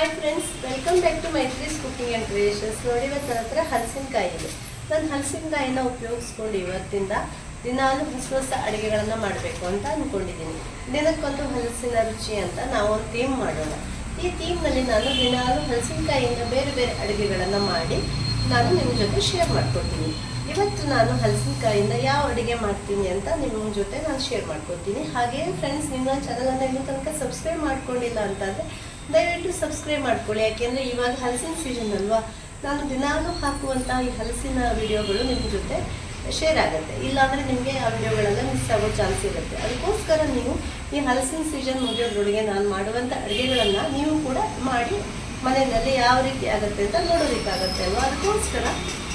Hi friends welcome back to Maitri's cooking and creations ನೋಡಿ ಇವತ್ತು ನನ್ನ ಹತ್ರ ಹಲಸಿನಕಾಯಿ ಇದೆ ನಾನು ಹಲಸಿನಕಾಯಿನ ಉಪಯೋಗಿಸ್ಕೊಂಡು ಇವತ್ತಿಂದ ದಿನಾಲು ಹೊಸ ಹೊಸ ಅಡುಗೆಗಳನ್ನು ಮಾಡಬೇಕು ಅಂತ ಅಂದ್ಕೊಂಡಿದ್ದೀನಿ ದಿನಕ್ಕೊಂದು ಹಲಸಿನ ರುಚಿ ಅಂತ ನಾವು ಒಂದು ಥೀಮ್ ಮಾಡೋಣ. ಈ ಥೀಮ್ನಲ್ಲಿ ನಾನು ದಿನಾಲು ಹಲಸಿನಕಾಯಿಯಿಂದ ಬೇರೆ ಬೇರೆ ಅಡುಗೆಗಳನ್ನು ಮಾಡಿ ನಾನು ನಿಮ್ಮ ಜೊತೆ ಶೇರ್ ಮಾಡ್ಕೊತೀನಿ ಇವತ್ತು ನಾನು ಹಲಸಿನಕಾಯಿಂದ ಯಾವ ಅಡುಗೆ ಮಾಡ್ತೀನಿ ಅಂತ ನಿಮ್ಮ ಜೊತೆ ನಾನು ಶೇರ್ ಮಾಡ್ಕೊತೀನಿ ಹಾಗೆಯೇ ಫ್ರೆಂಡ್ಸ್ ನಿಮ್ಮ ಚಾನಲನ್ನು ಇನ್ನೂ ತನಕ ಸಬ್ಸ್ಕ್ರೈಬ್ ಮಾಡ್ಕೊಂಡಿಲ್ಲ ಅಂತಂದರೆ ದಯವಿಟ್ಟು ಸಬ್ಸ್ಕ್ರೈಬ್ ಮಾಡ್ಕೊಳ್ಳಿ. ಯಾಕೆಂದರೆ ಇವಾಗ ಹಲಸಿನ ಸೀಸನ್ ಅಲ್ವಾ? ನಾನು ದಿನಾಲೂ ಹಾಕುವಂಥ ಈ ಹಲಸಿನ ವಿಡಿಯೋಗಳು ನಿಮ್ಮ ಜೊತೆ ಶೇರ್ ಆಗುತ್ತೆ. ಇಲ್ಲಾಂದರೆ ನಿಮಗೆ ಆ ವಿಡಿಯೋಗಳೆಲ್ಲ ಮಿಸ್ ಆಗೋ ಚಾನ್ಸ್ ಇರುತ್ತೆ. ಅದಕ್ಕೋಸ್ಕರ ನೀವು ಈ ಹಲಸಿನ ಸೀಸನ್ ಮುಗಿಯೋದ್ರೊಳಗೆ ನಾನು ಮಾಡುವಂಥ ಅಡುಗೆಗಳನ್ನು ನೀವು ಕೂಡ ಮಾಡಿ ಮನೆಯಲ್ಲಿ ಯಾವ ರೀತಿ ಆಗುತ್ತೆ ಅಂತ ನೋಡೋದಕ್ಕಾಗತ್ತೆ ಅಲ್ವಾ? ಅದಕ್ಕೋಸ್ಕರ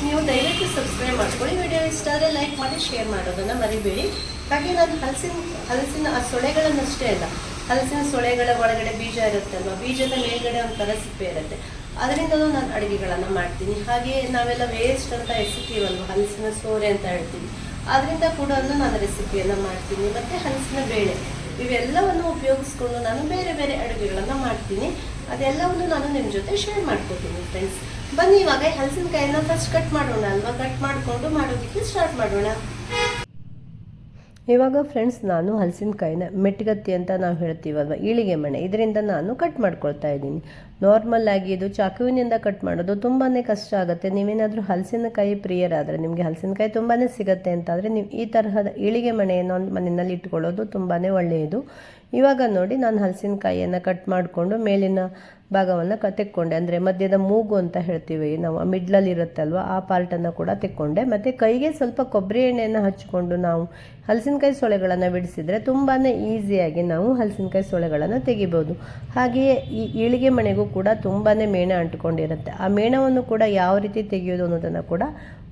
ನೀವು ದಯವಿಟ್ಟು ಸಬ್ಸ್ಕ್ರೈಬ್ ಮಾಡ್ಕೊಳ್ಳಿ. ವಿಡಿಯೋ ಇಷ್ಟ ಆದರೆ ಲೈಕ್ ಮಾಡಿ ಶೇರ್ ಮಾಡೋದನ್ನು ಮರಿಬೇಡಿ. ಹಾಗೆ ನಾನು ಹಲಸಿನ ಹಲಸಿನ ಆ ಸೊಳೆಗಳನ್ನಷ್ಟೇ ಅಲ್ಲ ಹಲಸಿನ ಸೊಳೆಗಳ ಒಳಗಡೆ ಬೀಜ ಇರುತ್ತಲ್ವ? ಬೀಜದ ಮೇಲ್ಗಡೆ ಒಂಥರ ಸಿಪ್ಪೆ ಇರುತ್ತೆ. ಅದರಿಂದಲೂ ನಾನು ಅಡುಗೆಗಳನ್ನು ಮಾಡ್ತೀನಿ. ಹಾಗೆ ನಾವೆಲ್ಲ ವೇಸ್ಟ್ ಅಂತ ಎಸಿತೀವಲ್ವ? ಹಲಸಿನ ಸೋರೆ ಅಂತ ಹೇಳ್ತೀವಿ. ಅದರಿಂದ ಕೂಡ ನಾನು ರೆಸಿಪಿಯನ್ನು ಮಾಡ್ತೀನಿ. ಮತ್ತು ಹಲಸಿನ ಬೇಳೆ. ಇವೆಲ್ಲವನ್ನು ಉಪಯೋಗಿಸ್ಕೊಂಡು ನಾನು ಬೇರೆ ಬೇರೆ ಅಡುಗೆಗಳನ್ನು ಮಾಡ್ತೀನಿ. ಅದೆಲ್ಲವನ್ನು ನಾನು ನಿಮ್ಮ ಜೊತೆ ಶೇರ್ ಮಾಡ್ಕೊತೀನಿ ಫ್ರೆಂಡ್ಸ್ ಬನ್ನಿ ಇವಾಗ ಹಲಸಿನ ಹಲಸಿನಕಾಯಿನ ಫಸ್ಟ್ ಕಟ್ ಮಾಡೋಣ ಅಲ್ವಾ? ಕಟ್ ಮಾಡಿಕೊಂಡು ಮಾಡೋದಕ್ಕೆ ಸ್ಟಾರ್ಟ್ ಮಾಡೋಣ. ಇವಾಗ ಫ್ರೆಂಡ್ಸ್ ನಾನು ಹಲಸಿನಕಾಯಿನ ಮೆಟ್ಗತ್ತಿ ಅಂತ ನಾವು ಹೇಳ್ತೀವಲ್ವ, ಈಳಿಗೆ ಮಣೆ. ಇದರಿಂದ ನಾನು ಕಟ್ ಮಾಡ್ಕೊಳ್ತಾ ಇದ್ದೀನಿ. ನಾರ್ಮಲ್ ಆಗಿ ಇದು ಚಾಕುವಿನಿಂದ ಕಟ್ ಮಾಡೋದು ತುಂಬಾ ಕಷ್ಟ ಆಗುತ್ತೆ. ನೀವೇನಾದರೂ ಹಲಸಿನಕಾಯಿ ಪ್ರಿಯರಾದರೆ ನಿಮಗೆ ಹಲಸಿನಕಾಯಿ ತುಂಬಾ ಸಿಗುತ್ತೆ ಅಂತಾದರೆ ನೀವು ಈ ತರಹದ ಈಳಿಗೆ ಮಣೆಯನ್ನು ಮನೆಯಲ್ಲಿ ಇಟ್ಕೊಳ್ಳೋದು ತುಂಬಾ ಒಳ್ಳೆಯದು. ಇವಾಗ ನೋಡಿ ನಾನು ಹಲಸಿನಕಾಯಿಯನ್ನು ಕಟ್ ಮಾಡಿಕೊಂಡು ಮೇಲಿನ ಭಾಗವನ್ನು ಕ ತೆಕ್ಕೊಂಡೆ. ಅಂದರೆ ಮಧ್ಯದ ಮೂಗು ಅಂತ ಹೇಳ್ತೀವಿ ನಾವು ಮಿಡ್ಲಲ್ಲಿ ಇರುತ್ತಲ್ವ ಆ ಪಾರ್ಟನ್ನು ಕೂಡ ತೆಕ್ಕೊಂಡೆ. ಮತ್ತು ಕೈಗೆ ಸ್ವಲ್ಪ ಕೊಬ್ಬರಿ ಎಣ್ಣೆಯನ್ನು ಹಚ್ಚಿಕೊಂಡು ನಾವು ಹಲಸಿನಕಾಯಿ ಸೊಳೆಗಳನ್ನು ಬಿಡಿಸಿದರೆ ತುಂಬಾ ಈಸಿಯಾಗಿ ನಾವು ಹಲಸಿನಕಾಯಿ ಸೊಳೆಗಳನ್ನು ತೆಗಿಬೋದು. ಹಾಗೆಯೇ ಈ ಈಳಿಗೆ ಮನೆಗೂ ಕೂಡ ತುಂಬಾ ಮೇಣ ಅಂಟ್ಕೊಂಡಿರುತ್ತೆ. ಆ ಮೇಣವನ್ನು ಕೂಡ ಯಾವ ರೀತಿ ತೆಗೆಯೋದು ಅನ್ನೋದನ್ನು ಕೂಡ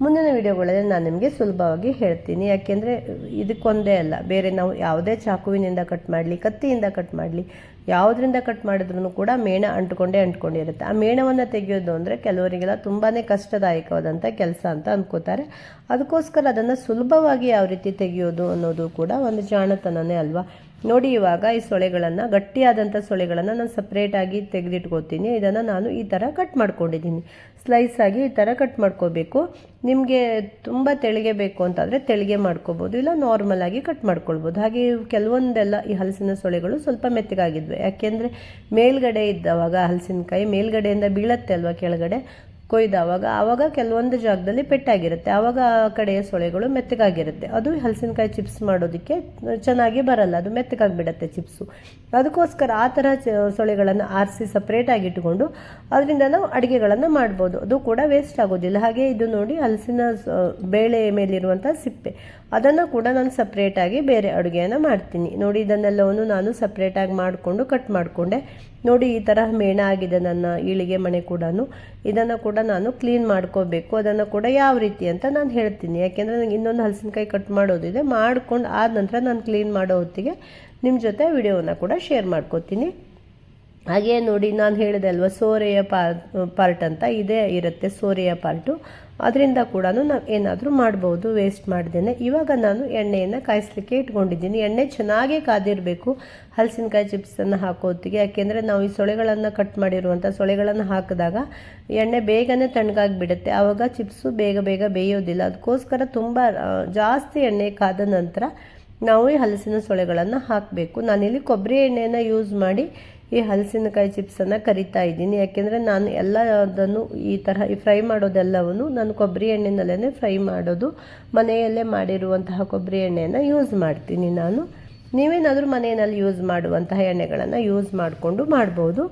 ಮುಂದಿನ ವಿಡಿಯೋಗಳಲ್ಲಿ ನಾನು ನಿಮಗೆ ಸುಲಭವಾಗಿ ಹೇಳ್ತೀನಿ. ಯಾಕೆಂದರೆ ಇದಕ್ಕೊಂದೇ ಅಲ್ಲ, ಬೇರೆ ನಾವು ಯಾವುದೇ ಚಾಕುವಿನಿಂದ ಕಟ್ ಮಾಡಲಿ, ಕತ್ತಿಯಿಂದ ಕಟ್ ಮಾಡಲಿ ಯಾವುದರಿಂದ ಕಟ್ ಮಾಡಿದ್ರೂ ಕೂಡ ಮೇಣ ಅಂಟ್ಕೊಂಡೇ ಅಂಟ್ಕೊಂಡಿರುತ್ತೆ. ಆ ಮೇಣವನ್ನು ತೆಗೆಯೋದು ಅಂದರೆ ಕೆಲವರಿಗೆಲ್ಲ ತುಂಬಾ ಕಷ್ಟದಾಯಕವಾದಂಥ ಕೆಲಸ ಅಂತ ಅಂದ್ಕೋತಾರೆ ಅದಕ್ಕೋಸ್ಕರ ಅದನ್ನು ಸುಲಭವಾಗಿ ಯಾವ ರೀತಿ ತೆಗೆಯೋದು ಅನ್ನೋದು ಕೂಡ ಒಂದು ಜಾಣತನನೇ ಅಲ್ವಾ? ನೋಡಿ ಇವಾಗ ಈ ಸೊಳೆಗಳನ್ನು ಗಟ್ಟಿಯಾದಂಥ ಸೊಳೆಗಳನ್ನು ನಾನು ಸಪ್ರೇಟಾಗಿ ತೆಗೆದಿಟ್ಕೋತೀನಿ. ಇದನ್ನು ನಾನು ಈ ಥರ ಕಟ್ ಮಾಡ್ಕೊಂಡಿದ್ದೀನಿ. ಸ್ಲೈಸ್ ಆಗಿ ಈ ಥರ ಕಟ್ ಮಾಡ್ಕೋಬೇಕು. ನಿಮಗೆ ತುಂಬ ತೆಳಿಗೆ ಬೇಕು ಅಂತಂದರೆ ತೆಳಿಗೆ ಮಾಡ್ಕೋಬೋದು, ಇಲ್ಲ ನಾರ್ಮಲ್ ಆಗಿ ಕಟ್ ಮಾಡ್ಕೊಳ್ಬೋದು. ಹಾಗೆ ಕೆಲವೊಂದೆಲ್ಲ ಈ ಹಲಸಿನ ಸೊಳೆಗಳು ಸ್ವಲ್ಪ ಮೆತ್ತಗಾಗಿದ್ವಿ. ಯಾಕೆಂದರೆ ಮೇಲ್ಗಡೆ ಇದ್ದವಾಗ ಹಲಸಿನಕಾಯಿ ಮೇಲ್ಗಡೆಯಿಂದ ಬೀಳತ್ತೆ ಅಲ್ವಾ ಕೆಳಗಡೆ? ಕೊಯ್ದಾವಾಗ ಆವಾಗ ಕೆಲವೊಂದು ಜಾಗದಲ್ಲಿ ಪೆಟ್ಟಾಗಿರುತ್ತೆ. ಆವಾಗ ಆ ಕಡೆಯ ಸೊಳೆಗಳು ಮೆತ್ತಗಾಗಿರುತ್ತೆ. ಅದು ಹಲಸಿನಕಾಯಿ ಚಿಪ್ಸ್ ಮಾಡೋದಕ್ಕೆ ಚೆನ್ನಾಗಿ ಬರಲ್ಲ. ಅದು ಮೆತ್ತಗಾಗಿಬಿಡತ್ತೆ ಚಿಪ್ಸು ಅದಕ್ಕೋಸ್ಕರ ಆ ಥರ ಸೊಳೆಗಳನ್ನು ಆರಿಸಿ ಸಪ್ರೇಟಾಗಿ ಇಟ್ಕೊಂಡು ಅದರಿಂದ ನಾವು ಅಡುಗೆಗಳನ್ನು ಮಾಡ್ಬೋದು. ಅದು ಕೂಡ ವೇಸ್ಟ್ ಆಗೋದಿಲ್ಲ. ಹಾಗೆ ಇದು ನೋಡಿ ಹಲಸಿನ ಬೇಳೆ ಮೇಲಿರುವಂಥ ಸಿಪ್ಪೆ. ಅದನ್ನು ಕೂಡ ನಾನು ಸಪ್ರೇಟಾಗಿ ಬೇರೆ ಅಡುಗೆಯನ್ನು ಮಾಡ್ತೀನಿ. ನೋಡಿ ಇದನ್ನೆಲ್ಲವನ್ನು ನಾನು ಸಪ್ರೇಟಾಗಿ ಮಾಡಿಕೊಂಡು ಕಟ್ ಮಾಡಿಕೊಂಡೆ. ನೋಡಿ, ಈ ಥರ ಮೇಣ ಆಗಿದೆ ನನ್ನ ಈಳಿಗೆ ಮನೆ ಕೂಡ ಇದನ್ನು ಕೂಡ ನಾನು ಕ್ಲೀನ್ ಮಾಡ್ಕೋಬೇಕು. ಅದನ್ನು ಕೂಡ ಯಾವ ರೀತಿ ಅಂತ ನಾನು ಹೇಳ್ತೀನಿ. ಯಾಕೆಂದರೆ ನನಗೆ ಇನ್ನೊಂದು ಹಲಸಿನಕಾಯಿ ಕಟ್ ಮಾಡೋದಿದೆ, ಮಾಡ್ಕೊಂಡು ಆದ ನಂತರ ನಾನು ಕ್ಲೀನ್ ಮಾಡೋ ಹೊತ್ತಿಗೆ ನಿಮ್ಮ ಜೊತೆ ವಿಡಿಯೋವನ್ನು ಕೂಡ ಶೇರ್ ಮಾಡ್ಕೋತೀನಿ. ಹಾಗೆ ನೋಡಿ, ನಾನು ಹೇಳಿದೆ ಅಲ್ವ, ಸೋರೆಯ ಪಾರ್ಟ್ ಅಂತ, ಇದೇ ಇರುತ್ತೆ ಸೋರೆಯ ಪಾರ್ಟು ಅದರಿಂದ ಕೂಡ ನಾವು ಏನಾದರೂ ಮಾಡ್ಬೋದು ವೇಸ್ಟ್ ಮಾಡ್ದೇನೆ ಇವಾಗ ನಾನು ಎಣ್ಣೆಯನ್ನು ಕಾಯಿಸ್ಲಿಕ್ಕೆ ಇಟ್ಕೊಂಡಿದ್ದೀನಿ. ಎಣ್ಣೆ ಚೆನ್ನಾಗೇ ಕಾದಿರಬೇಕು. ಹಲಸಿನಕಾಯಿ ಚಿಪ್ಸನ್ನು ಹಾಕೋತಿಗೆ ಯಾಕೆಂದರೆ ನಾವು ಈ ಸೊಳೆಗಳನ್ನು ಕಟ್ ಮಾಡಿರುವಂಥ ಸೊಳೆಗಳನ್ನು ಹಾಕಿದಾಗ ಎಣ್ಣೆ ಬೇಗನೆ ತಣ್ಣಗಾಗಿಬಿಡುತ್ತೆ. ಆವಾಗ ಚಿಪ್ಸು ಬೇಗ ಬೇಗ ಬೇಯೋದಿಲ್ಲ. ಅದಕ್ಕೋಸ್ಕರ ತುಂಬ ಜಾಸ್ತಿ ಎಣ್ಣೆ ಕಾದ ನಂತರ ನಾವು ಈ ಹಲಸಿನ ಸೊಳೆಗಳನ್ನು ಹಾಕಬೇಕು. ನಾನಿಲ್ಲಿ ಕೊಬ್ಬರಿ ಎಣ್ಣೆಯನ್ನು ಯೂಸ್ ಮಾಡಿ ಈ ಹಲಸಿನಕಾಯಿ ಚಿಪ್ಸನ್ನು ಕರಿತಾ ಇದ್ದೀನಿ. ಯಾಕೆಂದರೆ ನಾನು ಎಲ್ಲದನ್ನು ಈ ತರಹ ಫ್ರೈ ಮಾಡೋದೆಲ್ಲವನ್ನು ನಾನು ಕೊಬ್ಬರಿ ಎಣ್ಣೆನಲ್ಲೇ ಫ್ರೈ ಮಾಡೋದು. ಮನೆಯಲ್ಲೇ ಮಾಡಿರುವಂತಹ ಕೊಬ್ಬರಿ ಎಣ್ಣೆಯನ್ನು ಯೂಸ್ ಮಾಡ್ತೀನಿ ನಾನು. ನೀವೇನಾದರೂ ಮನೆಯಲ್ಲಿ ಯೂಸ್ ಮಾಡುವಂತಹ ಎಣ್ಣೆಗಳನ್ನು ಯೂಸ್ ಮಾಡಿಕೊಂಡು ಮಾಡ್ಬೋದು.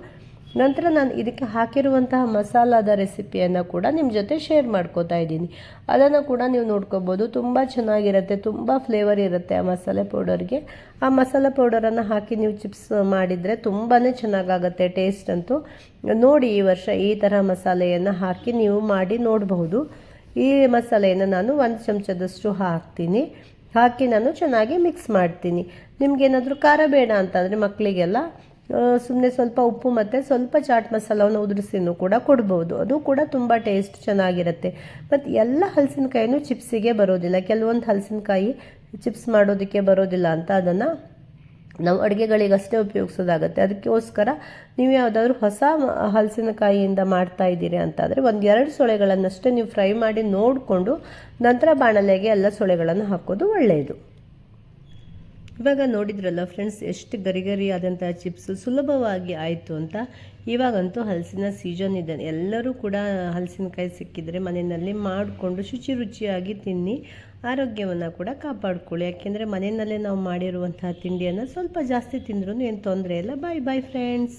ನಂತರ ನಾನು ಇದಕ್ಕೆ ಹಾಕಿರುವಂತಹ ಮಸಾಲಾದ ರೆಸಿಪಿಯನ್ನು ಕೂಡ ನಿಮ್ಮ ಜೊತೆ ಶೇರ್ ಮಾಡ್ಕೋತಾ ಇದ್ದೀನಿ. ಅದನ್ನು ಕೂಡ ನೀವು ನೋಡ್ಕೋಬೋದು. ತುಂಬ ಚೆನ್ನಾಗಿರುತ್ತೆ, ತುಂಬ ಫ್ಲೇವರ್ ಇರುತ್ತೆ ಆ ಮಸಾಲೆ ಪೌಡರ್ಗೆ ಆ ಮಸಾಲೆ ಪೌಡರನ್ನು ಹಾಕಿ ನೀವು ಚಿಪ್ಸ್ ಮಾಡಿದರೆ ತುಂಬಾ ಚೆನ್ನಾಗಾಗುತ್ತೆ ಟೇಸ್ಟ್ ಅಂತೂ. ನೋಡಿ ಈ ವರ್ಷ ಈ ಥರ ಮಸಾಲೆಯನ್ನು ಹಾಕಿ ನೀವು ಮಾಡಿ ನೋಡಬಹುದು. ಈ ಮಸಾಲೆಯನ್ನು ನಾನು ಒಂದು ಚಮಚದಷ್ಟು ಹಾಕ್ತೀನಿ. ಹಾಕಿ ನಾನು ಚೆನ್ನಾಗಿ ಮಿಕ್ಸ್ ಮಾಡ್ತೀನಿ. ನಿಮಗೇನಾದರೂ ಖಾರ ಬೇಡ ಅಂತಂದರೆ ಮಕ್ಕಳಿಗೆಲ್ಲ ಸುಮ್ಮನೆ ಸ್ವಲ್ಪ ಉಪ್ಪು ಮತ್ತು ಸ್ವಲ್ಪ ಚಾಟ್ ಮಸಾಲವನ್ನು ಉದುರಿಸಿನೂ ಕೂಡ ಕೊಡ್ಬೋದು. ಅದು ಕೂಡ ತುಂಬ ಟೇಸ್ಟ್ ಚೆನ್ನಾಗಿರುತ್ತೆ. ಮತ್ತು ಎಲ್ಲ ಹಲಸಿನಕಾಯಿನೂ ಚಿಪ್ಸಿಗೆ ಬರೋದಿಲ್ಲ. ಕೆಲವೊಂದು ಹಲಸಿನಕಾಯಿ ಚಿಪ್ಸ್ ಮಾಡೋದಕ್ಕೆ ಬರೋದಿಲ್ಲ ಅಂತ ಅದನ್ನು ನಾವು ಅಡುಗೆಗಳಿಗಷ್ಟೇ ಉಪಯೋಗಿಸೋದಾಗುತ್ತೆ. ಅದಕ್ಕೋಸ್ಕರ ನೀವು ಯಾವುದಾದ್ರೂ ಹೊಸ ಹಲಸಿನಕಾಯಿಯಿಂದ ಮಾಡ್ತಾ ಇದ್ದೀರಿ ಅಂತಾದರೆ ಒಂದು ಎರಡು ಸೊಳೆಗಳನ್ನಷ್ಟೇ ನೀವು ಫ್ರೈ ಮಾಡಿ ನೋಡಿಕೊಂಡು ನಂತರ ಬಾಣಲೆಗೆ ಎಲ್ಲ ಸೊಳೆಗಳನ್ನು ಹಾಕೋದು ಒಳ್ಳೆಯದು ಇವಾಗ ನೋಡಿದ್ರಲ್ಲ ಫ್ರೆಂಡ್ಸ್ ಎಷ್ಟು ಗರಿ ಗರಿ ಆದಂಥ ಚಿಪ್ಸ್ ಸುಲಭವಾಗಿ ಆಯಿತು ಅಂತ. ಇವಾಗಂತೂ ಹಲಸಿನ ಸೀಸನ್ ಇದೆ. ಎಲ್ಲರೂ ಕೂಡ ಹಲಸಿನಕಾಯಿ ಸಿಕ್ಕಿದರೆ ಮನೆಯಲ್ಲಿ ಮಾಡಿಕೊಂಡು ಶುಚಿ ರುಚಿಯಾಗಿ ತಿನ್ನಿ, ಆರೋಗ್ಯವನ್ನು ಕೂಡ ಕಾಪಾಡ್ಕೊಳ್ಳಿ. ಯಾಕೆಂದರೆ ಮನೆಯಲ್ಲೇ ನಾವು ಮಾಡಿರುವಂತಹ ತಿಂಡಿಯನ್ನು ಸ್ವಲ್ಪ ಜಾಸ್ತಿ ತಿಂದ್ರೂ ಏನು ತೊಂದರೆ ಇಲ್ಲ. ಬಾಯ್ ಬಾಯ್ ಫ್ರೆಂಡ್ಸ್